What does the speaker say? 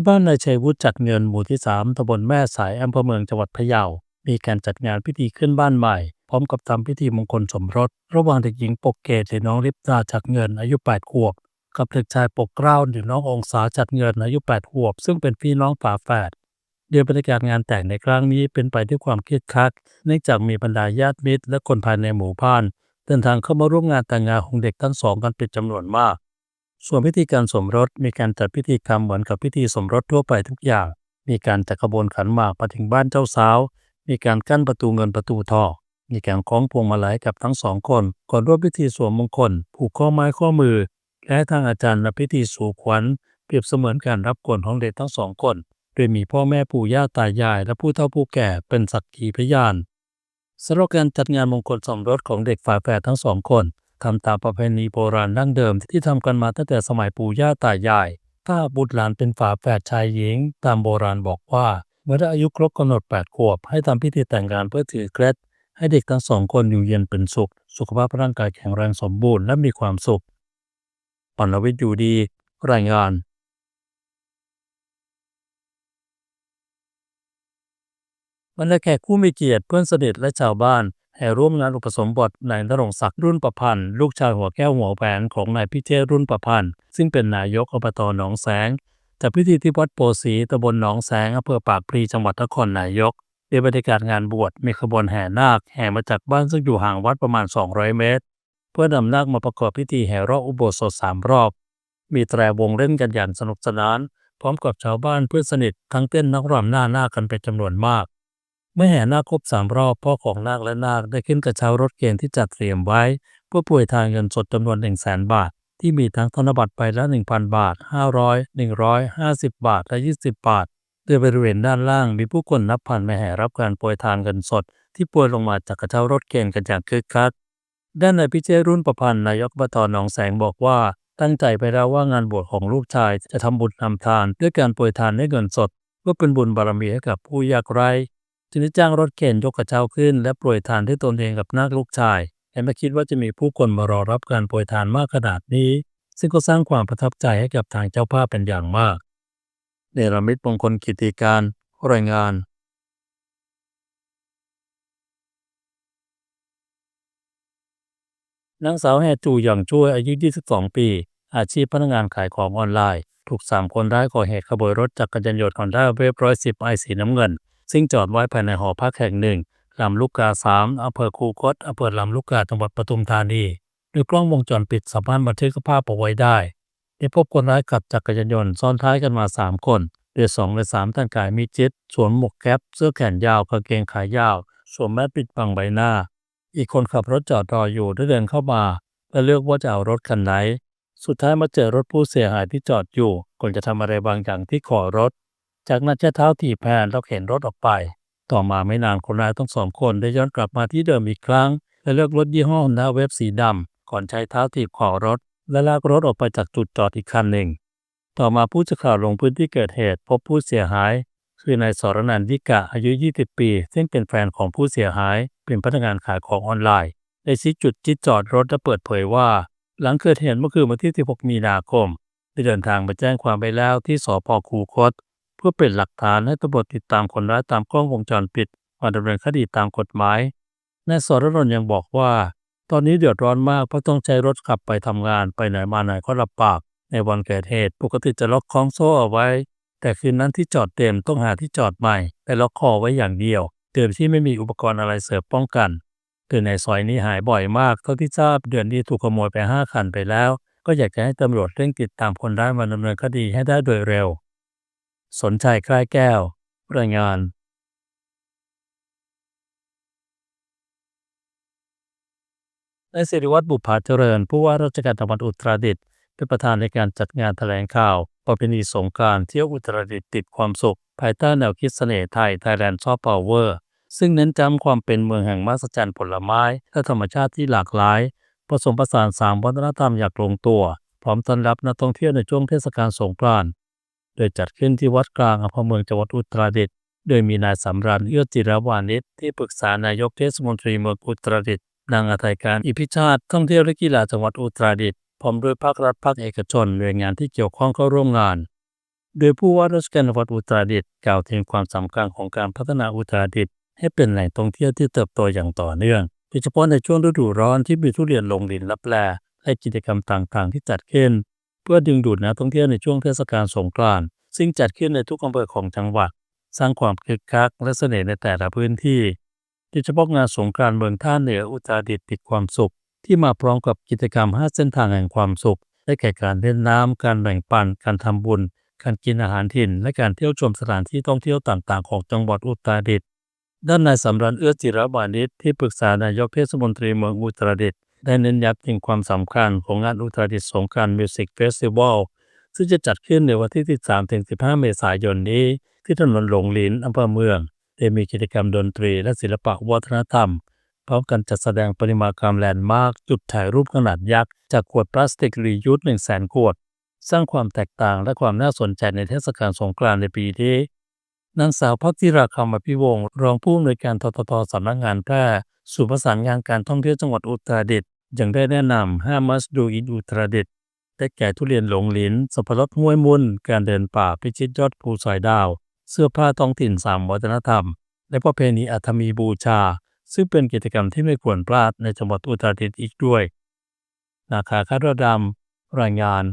ที่บ้านนายชัยวุฒิจัดเงินหมู่ที่ 3ตำบลแม่สายอำเภอเมืองจังหวัดพะเยา มีการจัดงานพิธีขึ้นบ้านใหม่ พร้อมกับทำพิธีมงคลสมรส ระหว่างเด็กหญิงปกเกตหรือน้องลิปตาจัดเงินอายุ 8 ขวบ กับเด็กชายปกเกล้าหรือน้ององศาจัดเงินอายุ 8 ขวบ ซึ่งเป็นพี่น้องฝาแฝดเดือนบรรยากาศงานแต่งในครั้งนี้เป็นไปด้วยความเครียดคัก เนื่องจากมีบรรดาญาติมิตร และคนภายในหมู่บ้านเดินทางเข้ามาร่วมงานแต่งงานของเด็กทั้งสองกันเป็นจำนวนมาก ส่วนพิธีการสมรสมีการจัดพิธีกรรมเหมือนกับพิธีสมรสทั่วไปทุกอย่าง มีการจัดขบวนขันหมากมาถึงบ้านเจ้าสาว มีการกั้นประตูเงินประตูทองมีการคล้องพวงมาลัยกับทั้งสองคน ก่อนร่วมพิธีสวมมงคล ผูกข้อไม้ข้อมือ และทางอาจารย์นำพิธีสู่ขวัญ เปรียบเสมือนการรับกวนของเด็กทั้งสองคน โดยมีพ่อแม่ปู่ย่าตายาย และผู้เฒ่าผู้แก่เป็นสักขีพยานสำหรับการจัดงานมงคลสมรสของเด็กฝาแฝดทั้งสองคน ทำตามประเพณีโบราณดั้งเดิมที่ทำกันมาตั้งแต่สมัยปู่ย่าตายาย ถ้าบุตรหลานเป็นฝาแฝดชายหญิง ตามโบราณบอกว่า เมื่อได้อายุครบกำหนด 8 ขวบ ให้ทำพิธีแต่งงานเพื่อถือเคล็ดให้เด็กทั้งสองคนอยู่เย็นเป็นสุข สุขภาพร่างกายแข็งแรงสมบูรณ์และมีความสุขปนวิทย์อยู่ดี รายงานบรรดาแขกผู้มีเกียรติเพื่อนสนิทและชาวบ้าน แห่ร่วมงานอุปสมบทนายนรงศักดิ์รุ่นประพันธ์ ลูกชายหัวแก้วหัวแหวนของนายพิเชษรุ่นประพันธ์ ซึ่งเป็นนายกอบตหนองแสงจัดพิธีที่วัดโปสีตำบลหนองแสงอำเภอปากพลีจังหวัดนครนายกในบรรยากาศงานบวชมีขบวนแห่นาคแห่มาจากบ้านซึ่งอยู่ห่างวัดประมาณ 200 เมตร เพื่อนำนาคมาประกอบพิธีแห่รอบอุโบสถสามรอบ มีแตรวงเล่นกันอย่างสนุกสนาน พร้อมกับชาวบ้านเพื่อนสนิททั้งเต้นนักรำหน้านาคกันเป็นจำนวนมาก เมื่อแห่นาคครบสามรอบพ่อของนาคและนาคได้ขึ้นกระเช้ารถเกณฑ์ที่จัดเตรียมไว้เพื่อป่วยทางเงินสดจำนวน1 0 0 0 0แบาท ที่มีทั้งธนบัตรใบละ 1,000 บาท 500 150 บาท และ 20 บาทโดยบริเวณด้านล่างมีผู้คนนับพันมาแห่รับการโปรยทานเงินสด ที่โปรยลงมาจากกระเช้ารถเกณฑ์กันอย่างคึกคักด้านนายพิเชษรุ่นประพันธ์นายกบตหนองแสงบอกว่าตั้งใจไปแล้วว่างานบวชของลูกชายจะทำบุญทำทาน ด้วยการโปรยทานด้วยเงินสดเพื่อเป็นบุญบารมีให้กับผู้ยากไร้ จึงได้จ้างรถเข็นยกกระเช้าขึ้น และโปรยทานด้วยตนเองกับนาคลูกชายแต่ไม่คิดว่าจะมีผู้คนมารอรับการโปรยทานมากขนาดนี้ ซึ่งก็สร้างความประทับใจให้กับทางเจ้าภาพเป็นอย่างมาก เนรมิตมงคลกิติการรายงานนางสาวแฮจูหยางช่วยอายุ 22 ปี อาชีพพนักงานขายของออนไลน์ ถูก 3 คนร้ายก่อเหตุขโมยรถจักรยานยนต์ฮอนด้าเวฟร้อยสิบไอสีน้ำเงิน ซึ่งจอดไว้ภายในหอพักแห่งหนึ่งลำลูกกา3อำเภอคูคตอำเภอลำลูกกาจังหวัดปทุมธานีโดยกล้องวงจรปิดสามารถบันทึกภาพเอาไว้ได้ได้พบคนร้ายขับจักรยานยนต์ซ้อนท้ายกันมา 3 คนโดย2ใน3แต่งกายมีจิตสวมหมวกแก๊ปเสื้อแขนยาวกางเกงขายาวสวมแมสปิดบังใบหน้า อีกคนขับรถจอดรออยู่ได้เดินเข้ามา และเลือกว่าจะเอารถคันไหน สุดท้ายมาเจอรถผู้เสียหายที่จอดอยู่ก่อนจะทำอะไรบางอย่างที่ขอรถ จากนั้นใช้เท้าถีบแผ่นแล้วเข็นรถออกไป ต่อมาไม่นานคนร้ายทั้งสองคนได้ย้อนกลับมาที่เดิมอีกครั้ง และเลือกรถยี่ห้อ Honda เวฟสีดำก่อนใช้เท้าถีบขอรถ และลากรถออกไปจากจุดจอดอีกคันหนึ่ง ต่อมาผู้สื่อข่าวลงพื้นที่เกิดเหตุ พบผู้เสียหาย คือนายสรนันทิกะอายุ 20 ปี ซึ่งเป็นแฟนของผู้เสียหาย เป็นพนักงานขายของออนไลน์ได้ชี้จุดที่จอดรถและเปิดเผยว่า หลังเกิดเหตุเมื่อคืนวันที่ 16 มีนาคมได้เดินทางมาแจ้งความไปแล้วที่สพคูคต เพื่อเป็นหลักฐานให้ตำรวจติดตามคนร้ายตามกล้องวงจรปิดมาดำเนินคดีตามกฎหมายนายสรนนท์ยังบอกว่า ตอนนี้เดือดร้อนมากเพราะต้องใช้รถขับไปทำงานไปไหนมาไหนก็ลำบาก ในวันเกิดเหตุ ปกติจะล็อกคล้องโซ่เอาไว้ แต่คืนนั้นที่จอดเต็มต้องหาที่จอดใหม่แต่ล็อกคอไว้อย่างเดียวเดิมที่ไม่มีอุปกรณ์อะไรเสริมป้องกันโดยในซอยนี้หายบ่อยมากเท่าที่ทราบเดือนนี้ถูกขโมยไปห้าคันไปแล้ว ก็อยากจะให้ตำรวจเร่งติดตามคนร้ายมาดำเนินคดีให้ได้โดยเร็ว สนใจคล้ายแก้ว รายงานนายสิริวัตรบุพภาเจริญ ผู้ว่าราชการจังหวัดอุตรดิตถ์เป็นประธานในการจัดงานแถลงข่าว ประเพณีสงกรานต์เที่ยวอุตรดิตถ์ติดความสุข ภายใต้แนวคิดเสน่ห์ไทย Thailand Soft Power ซึ่งเน้นย้ำความเป็นเมืองแห่งมหัศจรรย์ผลไม้และธรรมชาติที่หลากหลาย ผสมผสานสามวัฒนธรรมอย่างลงตัว พร้อมต้อนรับนักท่องเที่ยวในช่วงเทศกาลสงกรานต์ โดยจัดขึ้นที่วัดกลางอำเภอเมืองจังหวัดอุตรดิตถ์โดยมีนายสำราญเอื้อจิรวานิชที่ปรึกษานายกเทศมนตรีเมืองอุตรดิตถ์นางอาทัยการอิพิชาติท่องเที่ยวและกีฬาจังหวัดอุตรดิตถ์พร้อมด้วยภาครัฐภาคเอกชนหน่วยงานที่เกี่ยวข้องเข้าร่วมงาน โดยผู้ว่าราชการจังหวัดอุตรดิตถ์กล่าวถึงความสำคัญของการพัฒนาอุตรดิตถ์ให้เป็นแหล่งท่องเที่ยวที่เติบโตอย่างต่อเนื่องโดยเฉพาะในช่วงฤดูร้อนที่มีทุเรียนลงดินลับแลและกิจกรรมต่างๆ ที่จัดขึ้น พื่อดึงดูดนักท่องเที่ยวในช่วงเทศกาลสงกรานต์ซึ่งจัดขึ้นในทุกอำเภอของจังหวัด สร้างความคึกคักและเสน่ห์ในแต่ละพื้นที่โดยเฉพาะงานสงกรานต์เมืองท่าเหนืออุตรดิตถ์ติดความสุข ที่มาพร้อมกับกิจกรรม 5 เส้นทางแห่งความสุข ได้แก่การเล่นน้ำการแบ่งปัน การทำบุญ การกินอาหารถิ่น และการเที่ยวชมสถานที่ท่องเที่ยวต่างๆ ของจังหวัดอุตรดิตถ์ด้านนายสำรันเอื้อจิรบานิชที่ปรึกษานายกเทศมนตรีเมืองอุตรดิตถ์ ได้เน้นย้ำถึงความสำคัญของงานอุตรดิตถ์สงกรานต์มิวสิกเฟสติวัลซึ่งจะจัดขึ้นในวันที่ 13-15 เมษายนนี้ ที่ถนนหลงหลินอำเภอเมืองโดยมีกิจกรรมดนตรีและศิลปะวัฒนธรรม พร้อมกันจัดแสดงปริมากรรมแลนด์มาร์คจุดถ่ายรูปขนาดยักษ์ จากขวดพลาสติกรียูส1 0 0 0 0 0ขวด สร้างความแตกต่างและความน่าสนใจในเทศกาลสงกรานต์ในปีนี้นางสาวพักธิราคำอภิวงศ์รองผู้อำนวยการทททสำนักงานแพร่ ศูนย์ประสานงานการท่องเที่ยวจังหวัดอุตรดิตถ์ยังได้แนะนำ5 must do in อุตรดิตถ์ได้แก่ทุเรียนหลงหลินสับปะรดห้วยมุนการเดินป่าพิชิตยอดภูสอยดาว เสื้อผ้าท้องถิ่นสามวัฒนธรรม และประเพณีอัฐมีบูชา ซึ่งเป็นกิจกรรมที่ไม่ควรพลาดในจังหวัดอุตรดิตถ์อีกด้วย นาคาคาดดำรายงาน